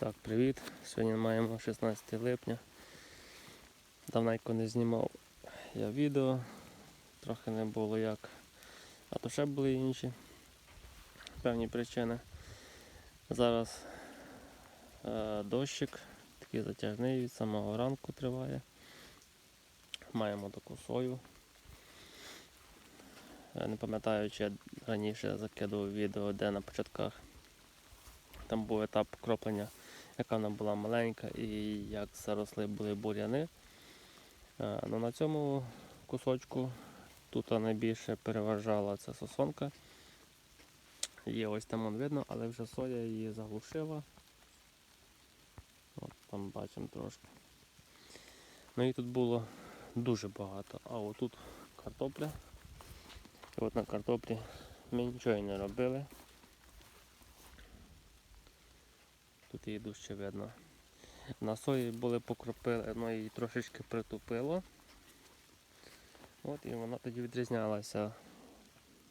Так, привіт. Сьогодні маємо 16 липня. Давненько не знімав я відео, трохи не було як. А то ще були інші певні причини. Зараз е, дощик, такий затяжний від самого ранку триває. Маємо таку сою. Я не пам'ятаю, чи я раніше закидував відео, де на початках там був етап кроплення, яка вона була маленька і як заросли були бур'яни. Е, Ну, на цьому кусочку тут найбільше переважала ця сосонка. Є ось там он видно, але вже соя її заглушила. От там бачимо трошки. Ну і тут було дуже багато. А отут картопля. І от на картоплі ми нічого не робили. Тут її дужче видно. На сої були покропили, ну її трошечки притупило. От і вона тоді відрізнялася.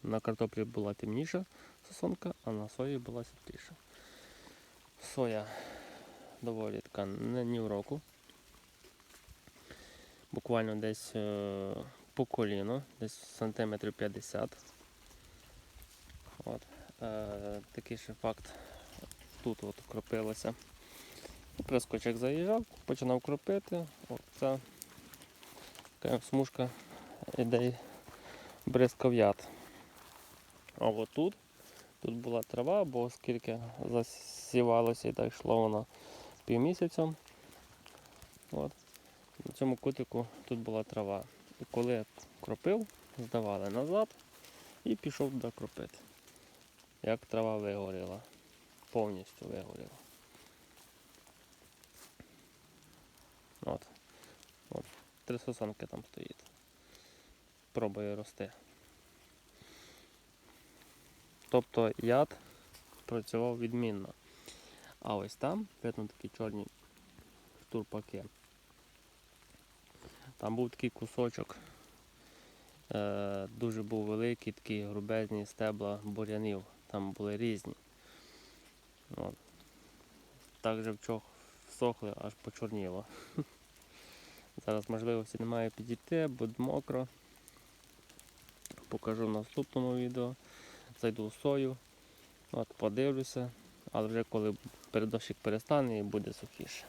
На картоплі була темніша сосонка, а на сої була світліша. Соя доволі така не ні в року. Буквально десь е, по коліно, десь сантиметрів 50. От. Е, такий ще факт тут от кропилося. Прискочик заїжджав, починав кропити. От ця така смужка іде бризков'ят. А от тут, тут була трава, бо оскільки засівалося і так йшло воно півмісяця. От. На цьому кутику тут була трава. І коли я кропив, здавали назад і пішов туди кропити. Як трава вигоріла повністю вигоріло. От. От. Три сосанки там стоїть. Пробує рости. Тобто яд працював відмінно. А ось там, видно такі чорні штурпаки. Там був такий кусочок, е, дуже був великий, такі грубезні стебла бур'янів. Там були різні. От. Так же вчох всохли, аж почорніло. Зараз можливості немає підійти, буде мокро. Покажу в наступному відео. Зайду в сою, от, подивлюся, але вже коли передощик перестане і буде сухіше.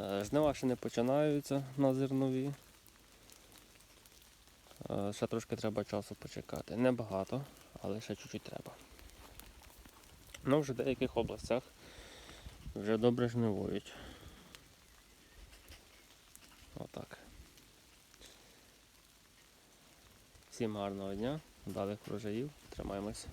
Е, Жнива ще не починаються на зернові. Е, Ще трошки треба часу почекати. Небагато, але ще чуть-чуть треба. Ну, вже в деяких областях вже добре жнивують. Отак. Всім гарного дня, вдалих врожаїв, тримаємося.